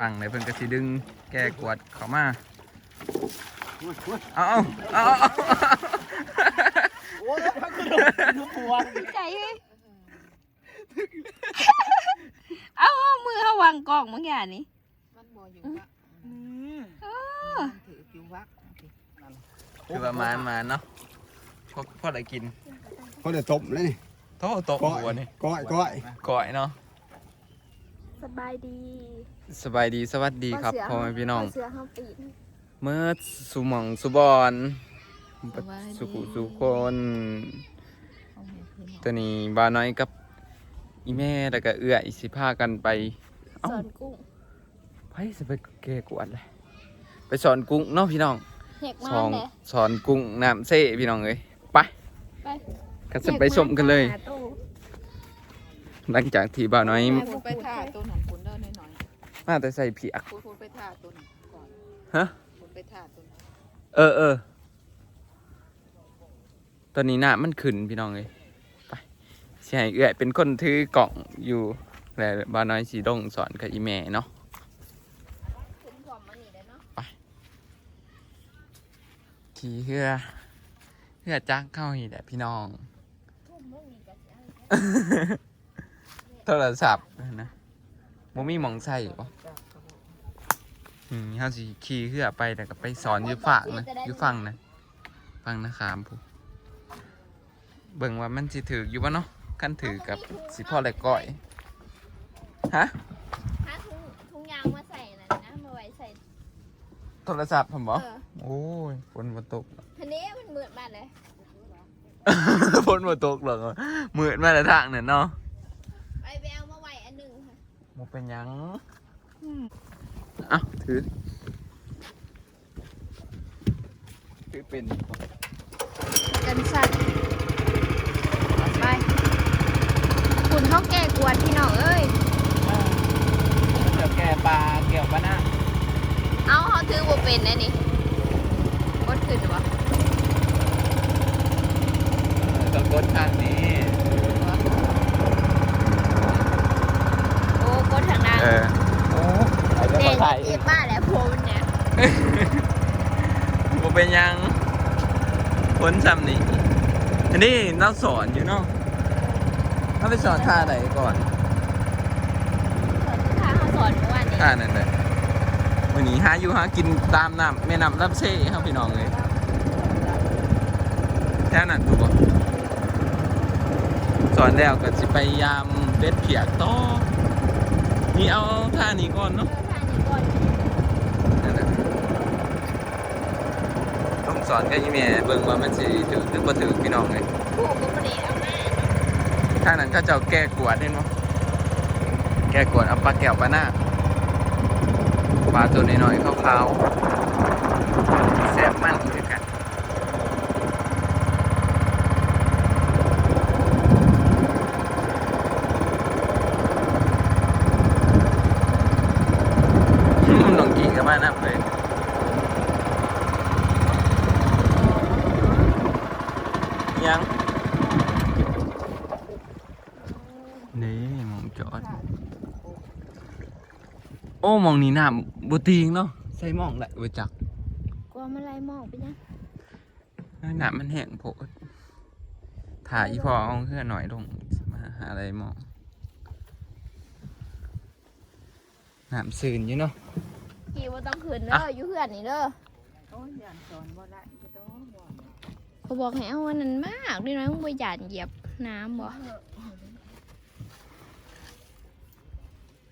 ฟังเลยเพิ่นก็สิดึงแกกวดเข้ามาเอาเอาเอาเอาโอ้ยพักคือดูปวดใจเฮ้ยเอาเอามือเขาวางกล่องบางอย่างนี่มันบ่อยู่วักมันถืออยู่วักคือประมาณมาเนาะพอพอได้กินเขาจะตบเลยนี่โตโตก้อหัวยนี่ก้อยก้อยก่อยเนาะสบายดี สบายดีสวัสดีครับพ่อแม่พี่น้องเสือห้าปีนเมื่อสุหมองสุบอนสุขุสุคนตัวนี้บาน้อยกับอีแม่แล้วก็เอื้ออีสิพากันไปเอ้าสอนกุ้งไปสิไปเกกวดเลยไปสอนกุ้งเนาะพี่น้องเห็กสมาอนเลยสอนกุ้งน้ำเซ่พี่น้องเอ้ยไปไปก็จะไปชมกันเลยหาตู้หลังจากที่บ่าวน้อยคุณไปท่าตัวนั้นคุณเดินหน่อย มาแต่ใส่เผียกๆคุณคุณไปท่าตัวนั้นก่อนฮะ คุณไปท่าตัวนั้นเออเออ ตอนนี้น้ำมันขึ้นพี่น้องเลยไปสิให้เอื้อยเป็นคนถือกล่องอยู่แล้วบ่าวน้อยสีดงสอนกับอีแม่เนาะขึ้นพร้อมมานี่เลยเนาะขี่เรือเรือจ้างเข้าอีแหละพี่น้อง ทุ่มเมื่อนี้ก็สิเอา โทรศัพท์นะ บ่มีหมองใส่ปะอืมเฮาสิขี่เรือไปแล้วก็ไปสอนอยู่ฝั่งนะอยู่ฝั่งนะฝั่งนะขามผู้เบิ่งว่ามันสิถืออยู่บ่เนาะคันถือกับสิพ่อแหลกก้อย ฮะหาถุงถุงยางมาใส่น่ะนะมาไว้ใส่ โทรศัพท์ผมบ่เออ โอ้ยฝนบ่ตก ทีนี้มันเหมือนบ้านเลย ฝนบ่ตกหรอกมืดมาแต่ทางนั่นเนาะ ไปไปเอามาไว้อันหนึ่ง ค่ะบ่เป็นหยังเอ้าถือ ถือเป็นกันสั่นไปคุณเขาแก่กวนพี่น้องเอ้ยเดี๋ยวแกปลาเกี่ยวปะนะเอาเขาถือว่าเป็นนะนี่กดขึ้นวะต้องกดทางนี้ โอ้กดทางนั้น เออโอ้ไอ้เจ้าเด็กไทยเอ็ดบ้านแหละผมเนี่ยบ่เป็นหยังผลซ้ำนี่อันนี้เราสอนอยู่เนาะเราไปสอนท่าไหนก่อนสอนท่าเขาสอนเมื่อวานนี้ท่านั่นเลยวันนี้หาอยู่หากินตามน้ำแม่น้ำลำเซ่ครับพี่น้องเลยแค่นั้นถูกปะสอนแล้วก็สิไปยามเบ็ดเพียกต่อ นี่เอาท่านี้ก่อนเนาะเออท่านี้ก่อนนั่นแหละต้องสอนกับอีเมลเบิ่งว่ามันสิถือหรือบ่ถือพี่น้องเลยผู้ก็ไม่ได้เอามาถ้านั้นเขาจะเอาแก้กวดเห็นบ่แก้กวดเอาปลาแก้วปลาหน้าปลาตัวน้อยๆขาวๆแซ่บมันคือกันอืมน้องกิ่งกับ มานับเลยยังนี่หมองจอด โอ้หมองนี้น้ำบตีงเนาะใส่หมองแหละเวจักกลัวมันไรมองไปยังน้ำมันแห้งโพดถ่ายอีพอเอาเพื่อนหน่อยลงมาหาอะไรหมองน้ำซื่นอยู่เนาะ กี่ว่าต้องขืนเด้ออะอยู่เพื่อนนี่เด้อโอ้ยย่านสอนบ่ได้จะต้องบ่เขาบอกให้เอาวันนั้นมากด้วยนะมึงไปหยาดเหยียบน้ำบ่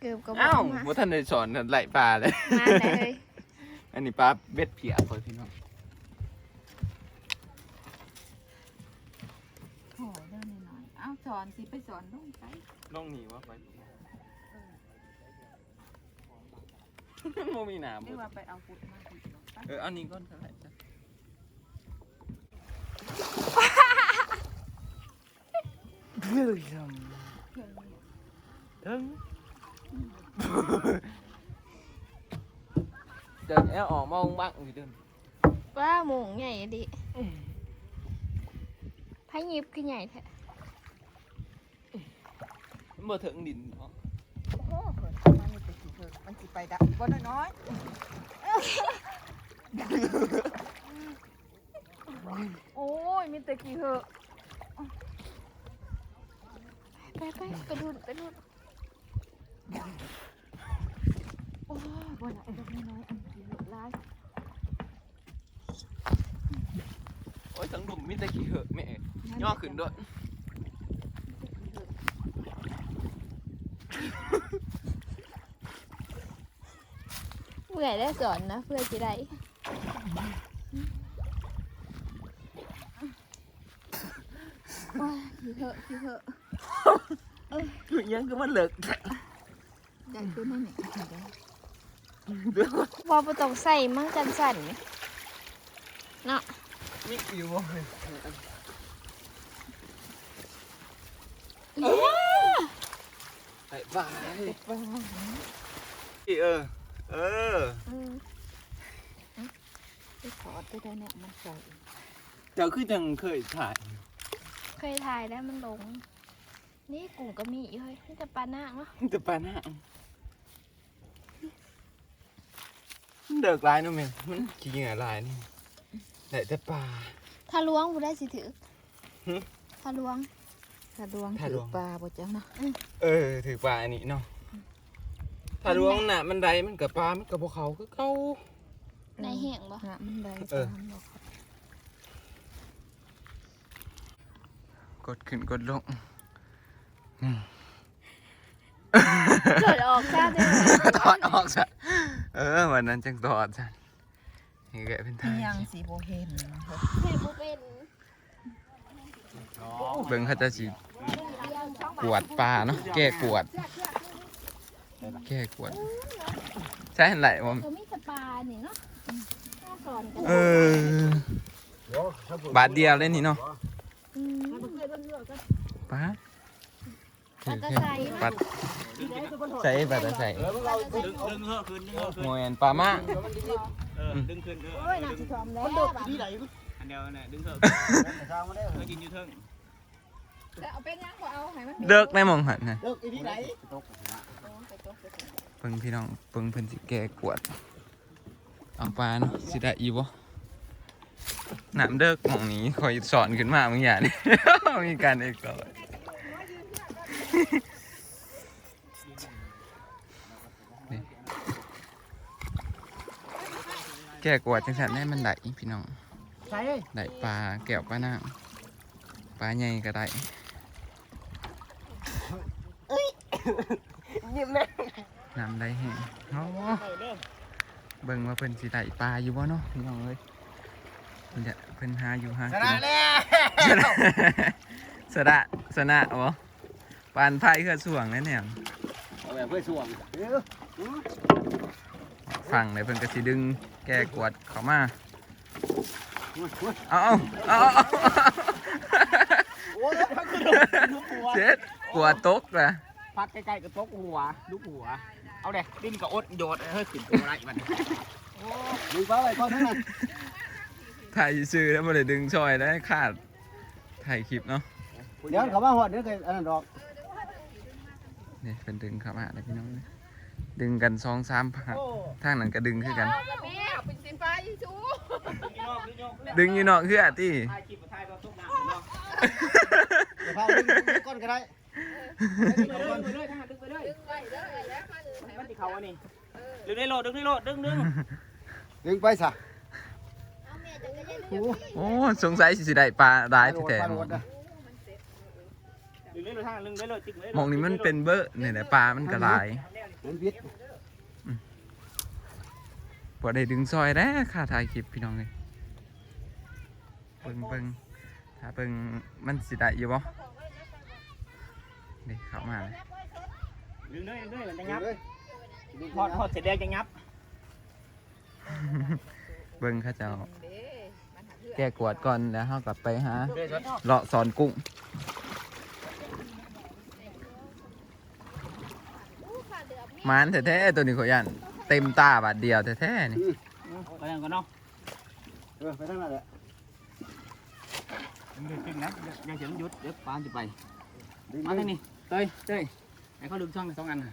เกือบกับอ้าวมาว่าท่านได้สอนไหลปลาเลย มาเลยอันนี้ปลาเบ็ดเพียเพื่อนพี่น้องโถเดินหน่อยๆเอ้าสอนสิไปสอนลงไปลงหนีว่าไป โมมีหนามหรือว่าไปเอากุดมาติดลงไปเออเอานี้ก่อนเท่าไหร่จ้ะเฮ้ยยำถึงเดินแอลออกมาองบังอยู่เดินว่าหมงใหญ่ดิพายิบคือใหญ่แท้มันบ่ถึงดินเนาะ โอ้โหเปิดมานี่ไปสิ เถอะมันสิไปดับบ่น้อยโอ้ยมีแต่กี่เหอะไปไปไปดูไปดูโอ้ยบ่ละไอ้ดอกน้อยๆอันกี่เหอะร้ายโอ้ยสังดุมมีแต่ขี้เหอะแม่ย่อขึ้นด้วย เมื่อยได้สอนนะเพื่อจะได้โอ้ยกี่เหอะกี่เหอะยังก็มันเหลิกใหญ่ขึ้นนั่นนี่พอประตองใส่มั่งกันสั่นเนาะมีอยู่บ่ไปบ้ายเออ เอออืมไปขอดได้เนี่ยมันใส่เจ้าคือจังเคยถ่ายเคยถ่ายแล้วมันหลง นี่กลุ่มก็มีอยู่เฮ้ยนี่จะปลาหน้าเนาะแต่ปลาหน้ามันเดือกลายนู่นแม่นมันขี้เหงื่อลายนี่แต่แต่ปลา ถ้าล้วงกูได้สิถือหึ ถ้าล้วง ถ้าดวงถ้าถืดอวงปลาบ่จังเนาะ เออ ถือปลาอันนี้เนาะ ถ้าดวงน่ะมันใดมันกับปลา มันกับพวกเขาคือเขาในแห้งบ่หามันได้เออตามบ่ครับกดขึ้นกดลงเกิดออกซะเด้อถอดออกซะเออวันนั้นจังถอดซะนี่แกเป็นทาที่ยยังสิบ่เห็นให้บ่เป็นเบิ่งเขาจะสิกวดปลาเนาะแก้กวด แก้กวดใช่ไหนวะก็มีแต่ปลานี่เนาะน่าสอนกันเออบาทเดียวเลยนี่เนาะอืมปลาปลาตะไคร้ปลาใส่ปลาตะใส่ดึงดึงเหอะขึ้นดึงเหอะขึ้นโมยนปลามาเออดึงขึ้นเออโอ้ยน่าสิทอมแล้วที่ไหนอันเดียวน่ะดึงเหอะเออกินอยู่เทิงจะเอาเป็นยังบ่เอาให้มันเลิกในหมองหันนะเลิกอีที่ไหน เพิ่งพี่น้องเพิ่งเพิ่นสิแก้กวดเอาปลาเนาะสิได้อีบ่น้ำเลิกหมองนี้คอยสอนขึ้นมาบางอย่างนี่ มีการเอกสอนนี่แก้กวดจังสันได้มันได้พี่น้องใช่ได้ปลาแก้วปลานางปลาใหญ่ก็ได้ ยิ้มแน่น้ำได้แห้งโอ้เบิ่งว่าเพิ่นสิได้ปลาอยู่บ่เนาะพี่น้องเอ้ยเพิ่นจะเพิ่นหาอยู่หาชกินะนแล้วสนะสนะสนะบ่ปานไผ่คือส่วงนั่นเนี่ยเอาแบบเพื่อส่วงเออฟังเลยเพิ่นก็สิดึงแก้กวดเข้ามาเอาเอาเอาเอาโอ้ยพักขึ้นลูกหัวเจ็ดกวดตกละ พักใกล้ๆกับโต๊ะหัวลูกหัว เอาเด็ดิ้นกับอดโยดเฮ้ยขึ้นตัวไรมันดึงไปไปก่อนนั่นถ่ายซื่อแล้วบ่ได้ดึงช่อยได้ขาดถ่ายคลิปเนาะเดี๋ยวเขามาหอดเดี๋ยวเคยอันนั้นดอกนี่เป็นดึงเข้ามาแล้วพี่น้องดึงกันสองสามพักทางนั้นก็ดึงคือกันแม่เป็นสินฟ้าอีจูดึงอยู่นอกคืออะติถ่ายคลิปถ่ายตอนตกน้ำเนาะเดี๋ยวพาดึงก้นก็ได้ ดึงไปเลยดึงไปเลยทหาดึงไปเลยดึงไว้เด้อแล้วมันให้มันที่เขาอันนี้ดึงได้โลดดึงได้โลดดึงดึงดึงไปซะโอ้สงสัยสิได้ปลาได้แท้ปลาๆโดดนะดึงได้โลดทหารดึงได้โลดติ๊กเลยหมองนี้มันเป็นเบอร์นี่แหละปลา มันก็หลายมันบิดได้ดึงซอยแล้วค่าถ่ายคลิปพี่น้องเลยเบิ่งเบิ่งถ้าเบิ่งมันสิได้อยู่บ่ นี่เข้ามาเลยดึงเลยดึงเลยมันจะดึงงับเลยดึงทอดทอดเสร็จแล้วจะงับ เบิ่งเขาเจ้าแก้กวดก่อนแล้วเฮากลับไปหาเด้อเลาะสอนกุ้งมานแท้ๆตัวนี้ขอยยันเต็มตาบาดเดียวแท้ๆนี่ไปยังกันเนาะเออไปทางนั้นแหละดึงขึ้นนะอย่าเสียงยุดเดี๋ยวปานจะไปดึงมาทางนี้ เต้ยเต้ยไอ้เขาดึงช่องสองอันน่ะ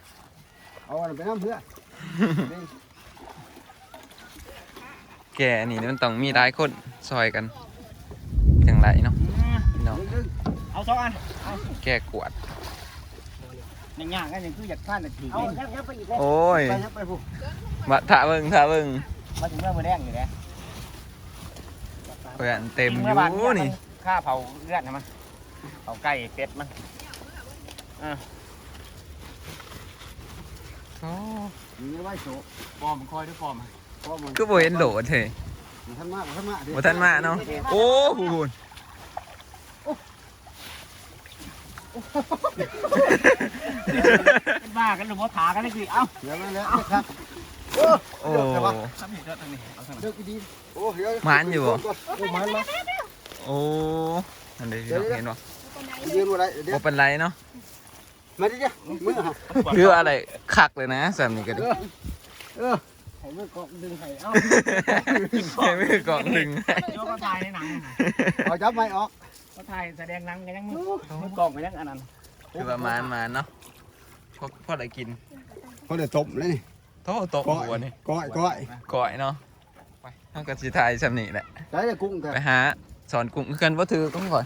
เอาอันนั้นไปน้ำเพื่อดึงแกนี่มันต้องมีหลายคนซอยกันจังไรเนาะพี่น้องดึงเอาสองอันแกกวดยังยากกันยังคืออยากท่านจะถือเอายับยับไปอีกแล้วโอ้ยไปยับไปผู้มาถาเบิ่งถาเบิ่งมาถึงเมื่อมือแดงอยู่แล้วเพื่อนเต็มอมื่บานยู่นี่ข้าเผาเลือดนะมันเผาไก่เป็ดมัน มีไว้โซ่ฟอมคอยด้วยฟอมเพราะมันก็บ่เห็นโดดเฮ้ยมันท่านมากมันท่านมากเดี๋ยวบ่ทันมาเนาะโอ้โหเป็นบ้ากันหรือว่าถากันนี่คือเอ้าเดี๋ยวนั่นแหละครับโอ้ทำผิดแล้วทางนี้เอาทางเดี๋ยวดีโอ้เดี๋ยวมันอยู่บ่โอ้มันมาโอ้นั่นเด้พี่น้องเห็นบ่ยืนอะไรเดี๋ยวบ่เป็นไรเนาะ มาดิจ้ะมือฮะหรืออะไรคักเลยนะสามนี้ก็ดิเออไข่มือกอกดึงไข่เอ้าใช้มือกล่องหนึ่งโยกก็ถ่ายในหนังเอาจับไม้ออกก็ถ่ายแสดงหนังกันยังมือมือกอกกันยังอันนั้นคือประมาณมาเนาะพอพอได้กินเขาเดี๋ยวตบเลยนี่โตโตก้อหัวยนี่ก้อยก้อยก่อยเนาะไปเอากระสีไทยสำนี่แหละใช้แต่กุ้งแต่ไปหาสอนกุ้งคือกันว่าถือต้องก่อน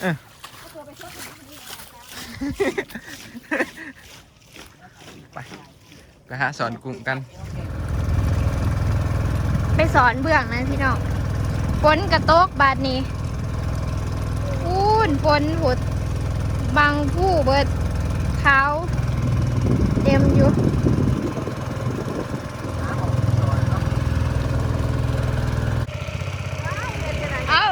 เออ ไปไปหาสอนกุ้งกันไปสอนเบื้องนั้นพี่น้องฝนกระโตกบาดนี้อูนฝนหุดบางผู้เบิดเท้าเต็มอยู่ เอา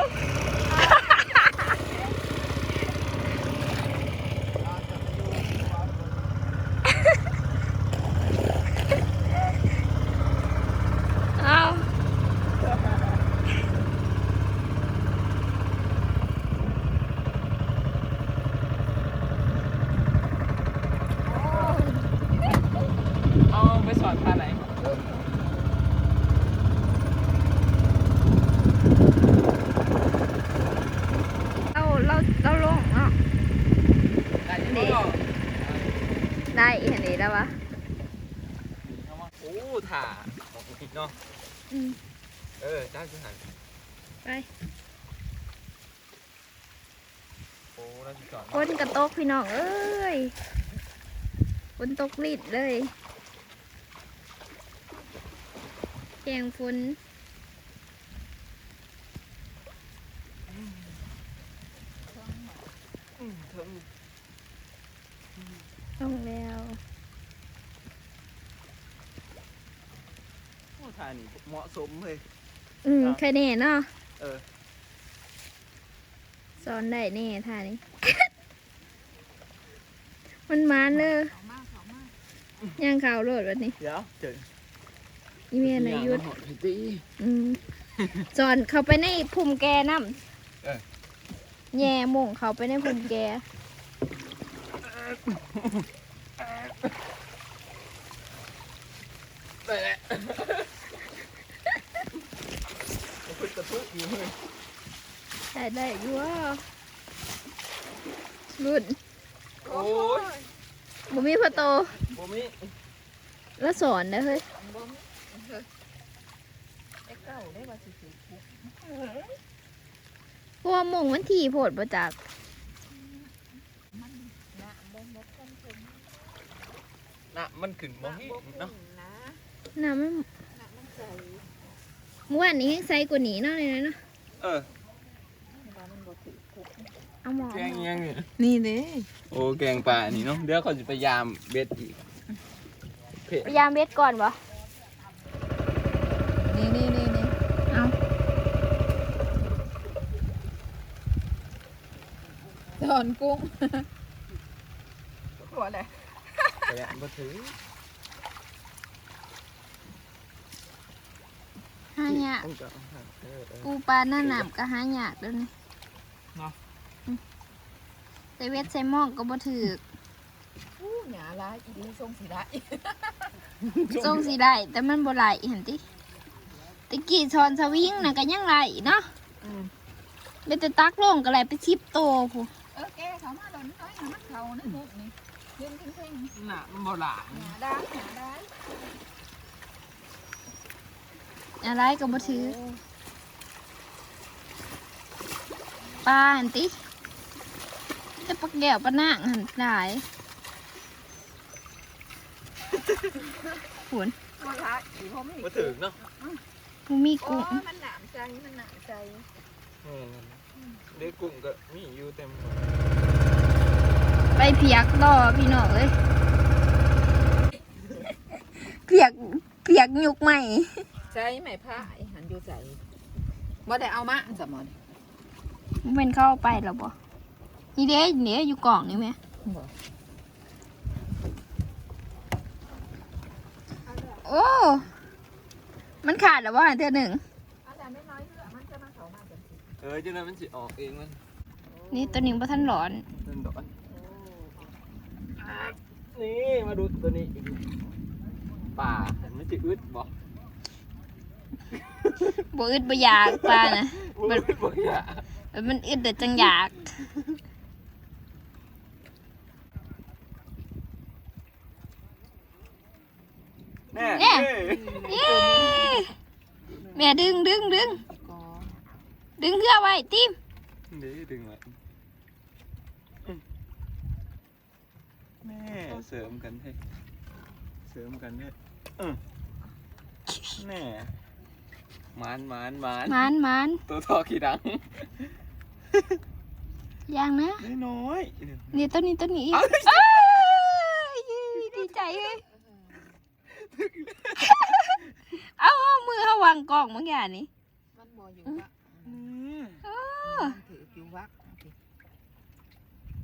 เอา เอาไปสอนท่าไหน เราเราเราลงเนาะ ได้ นี่ ได้อีกอันนี้แล้ววะ โอ้ ถ่าบอกอีกเนาะอืมเออจ้าคือหันไปโอ้เราจะสอนฝนกระตกพี่น้องเอ้ยฝนตกลิดเลยแกงฝนต้องแล้ว โอ้ถ่านี่เหมาะสมเลย อืมแค่นี้เนาะเออสอนได้แน่ท่านี้ มันมาเลยย่างข่าวโลดวันนี้เดี๋ยวเจออีเมลนายุทธตี อืมสอนเขาไปในภูมิแกน้เออำแย่หม่งเขาไปในภูมิแก พึ่งกระพึ่งอยู่เลยได้ได้อยั่วรุ่นโอ้ยบุมีพอโต บ่มีแล้วสอนได้เฮ้ยเพราะว่าหม่งมันทีโพดประจักน่ะมันขึ้นบ่ฮีเนาะน้ำมัน เมื่อวานนี้ยังใส่กว่านี้เนาะเลยนะเนาะเออเอาหมอแกงยังนี่นี่เด้โอ้แกงป่านี่เนาะเดี๋ยวเขาจะพยายามเบ็ดอีกพยายามเบ็ดก่อนวะนี่นี่นี่นี่เอาสอนกุ้งหัวเลยแต่ยังบ่ถือ หายากต้องจะเออเออปูปลาหน้าหนามก็หายากเด้วยนี่อืมแต่เวทใส่หม้องก็บ่ถืออู้หยาละอีดีทรงสีละทรงสีได้แต่มันบ่ไหลเห็นติตะกี้ชอนสวิงน่ะก็ยังไหลเนาะเลยแต่ตักลงก็ไหลไปชิบโตผู้เออแกเขามาโดนน้อยนะมันเขาในมุกนี่ขึ้นขึ้นขึ้นน่ะมันบ่หลาหาได้หาได้ อะไรก็บ่ถือปลาหันติจะปักแก้วปลานางหันหลายหุนมาละอีพ่อไม่บ่ถึงเนาะมูมีโอ้กุ้งยมันหนามใจมันหนามใจเด็กกุ้งก็มีอยู่เต็ม ไปเพียกต่อพี่น้องเอ้ยเพียกเพียกยุกใหม่ ใจไหมผ้าไอ้หันอยู่ใจบ่ได้เอามาสมอนมันเป็นเข้าไปหรอบ่นี่เด้เนี่ยอยู่กล่องนี่ไหมบ่โอ้ มันขาดหรอว่าเธอหนึ่งอาจารย์น้อยๆเพื่อมันจะมาเขามาจังสิเออจังนั้นมันสิออกเองมันนี่ตัวหนึ่งพระท่านหลอนนั่นดอนนี่มาดูตัวนี้อีกป่ามันสิอึดบ่ บ่อึดบ่อยากปลานะมันอึดบ่อยากมันอึดแต่จังอยากแน่เย้แม่ดึงดึงดึงก็ดึงเพื่อไว้ติ้มนี่ดึงไว้แม่เสริมกันให้เสริมกันให้เออแน่หมานหมานหมานมันมันตัวทอขี้ดังยังนะน้อยนี่ตัวนี้ตัวนี้อีกเอาเอ้ยดีใจเฮ้ยเอาเอามือเขาวางกล่องเมื่อกี้นี่มันบ่อยู่วะนี่มันถืออยู่วะ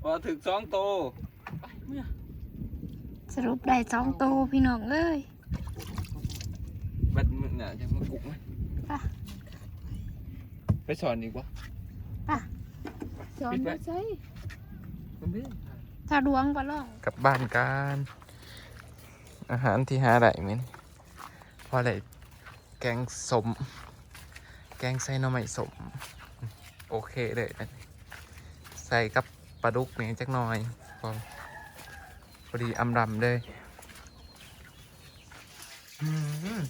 พอถึงสองโตวสรุปได้สองตัวพี่น้องเอ้ยบัดมึงน่ะ ยังมากุกไหมไปไปสอนอีกวะสอนบ่ใช่มันดิถ้าดวงก็ลองกลับบ้านกัน อาหารที่หาได้เหมือนพอได้แกงสม แกงใส่หน่อไม้สม โอเคเลยนะใส่กับปลาดุกนี่จักหน่อยพอพอดีอำรำเลย อืม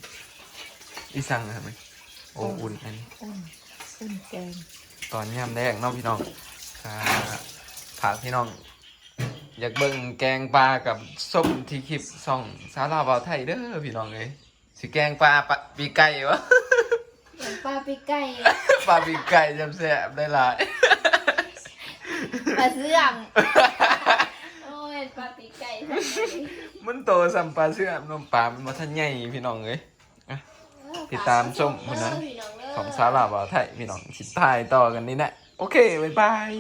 อีสั่งนะครับไหมโอ้อุ่นอันนี้อุ่นอุ่นแกงตอนยามแรกเน้องพี่น้องค่ะฝากพี่น้อง อยากเบิ่งแกงปลากับส้มที่คลิปส่องสาลาวาวไทยเด้อพี่น้องเลยสิแกงปลาปะปีไก่วะปลาปีไก่ปลาปีไก่จำแสบได้หลายปลาเสื่อมโอ้ยปลาปีไก่มันโตสัมปลาเสื่อมนมปลามันมาทันใหญ่พี่น้องเลยอะ ติดตามชมคนนั้น ของสาลาวาวไทยพี่น้องสิทายต่อกันนี่แหละโอเคบ๊ายบาย